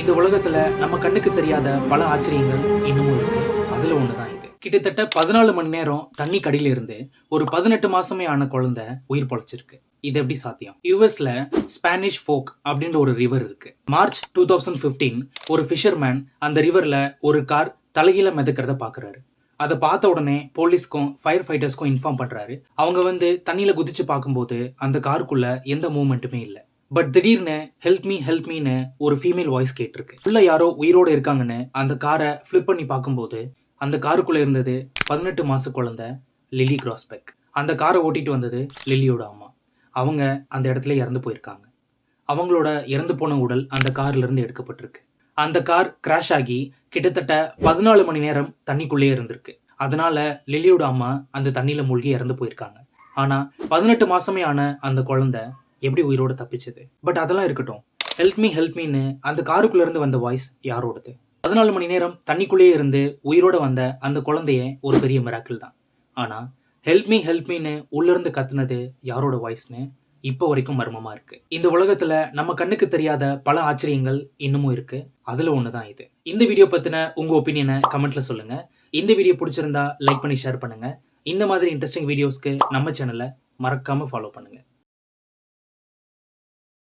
இந்த உலகத்துல நம்ம கண்ணுக்கு தெரியாத பல ஆச்சரியங்கள் இன்னமும் இருக்கு. அதுல ஒண்ணுதான் இது. கிட்டத்தட்ட பதினாலு மணி நேரம் தண்ணி கடியில இருந்து ஒரு பதினெட்டு மாசமே ஆன குழந்தை உயிர் பொழைச்சிருக்கு. இது எப்படி சாத்தியம்? யூஎஸ்ல ஸ்பானிஷ் ஃபோக் அப்படின்ற ஒரு ரிவர் இருக்கு. மார்ச் டூ தௌசண்ட் ஃபிஃப்டீன் ஒரு ஃபிஷர்மேன் அந்த ரிவர்ல ஒரு கார் தலைகீழ மிதக்கிறத பாக்குறாரு. அதை பார்த்த உடனே போலீஸ்க்கும் ஃபயர் ஃபைட்டர்ஸ்க்கும் இன்ஃபார்ம் பண்றாரு. அவங்க வந்து தண்ணியில குதிச்சு பார்க்கும்போது அந்த காருக்குள்ள எந்த மூவ்மெண்ட்டுமே இல்லை. பட் திடீர்னு ஹெல்ப் மீ ஹெல்ப் மீன்னு ஒரு ஃபீமேல் வாய்ஸ் கேட்டிருக்கு. உள்ள யாரோ உயிரோடு இருக்காங்கன்னு அந்த காரை ஃபிளிப் பண்ணி பார்க்கும்போது அந்த காருக்குள்ளே இருந்தது பதினெட்டு மாச குழந்தை லில்லி கிராஸ்பெக் அந்த காரை ஓட்டிட்டு வந்தது லில்லியோட அம்மா. அவங்க அந்த இடத்துல இறந்து போயிருக்காங்க. அவங்களோட இறந்து போன உடல் அந்த கார்லேருந்து எடுக்கப்பட்டிருக்கு. அந்த கார் கிராஷ் ஆகி கிட்டத்தட்ட பதினாலு மணி நேரம் தண்ணிக்குள்ளேயே இருந்திருக்கு. அதனால லில்லியோட அம்மா அந்த தண்ணியில் மூழ்கி இறந்து போயிருக்காங்க. ஆனால் பதினெட்டு மாசமே ஆன அந்த குழந்தை எப்படி உயிரோட தப்பிச்சது? பட் அதெல்லாம் இருக்கட்டும். ஹெல்ப் மீ ஹெல்ப் மீன்னு அந்த காருக்குள்ள இருந்து வந்த வாய்ஸ் யாரோடது? பதினாலு மணி நேரம் தண்ணிக்குள்ளேயே இருந்து உயிரோட வந்த அந்த குழந்தைய ஒரு பெரிய மிராக்கிள் தான். ஆனா ஹெல்ப் மீ ஹெல்ப் மீன்னு உள்ள இருந்து கத்துனது யாரோட வாய்ஸ்னு இப்போ வரைக்கும் மர்மமா இருக்கு. இந்த உலகத்துல நம்ம கண்ணுக்கு தெரியாத பல ஆச்சரியங்கள் இன்னமும் இருக்கு. அதுல ஒண்ணுதான் இது. இந்த வீடியோ பத்தின உங்க ஒப்பீனியனை கமெண்ட்ல சொல்லுங்க. இந்த வீடியோ பிடிச்சிருந்தா லைக் பண்ணி ஷேர் பண்ணுங்க. இந்த மாதிரி இன்ட்ரெஸ்டிங் வீடியோஸ்க்கு நம்ம சேனலை மறக்காம ஃபாலோ பண்ணுங்க.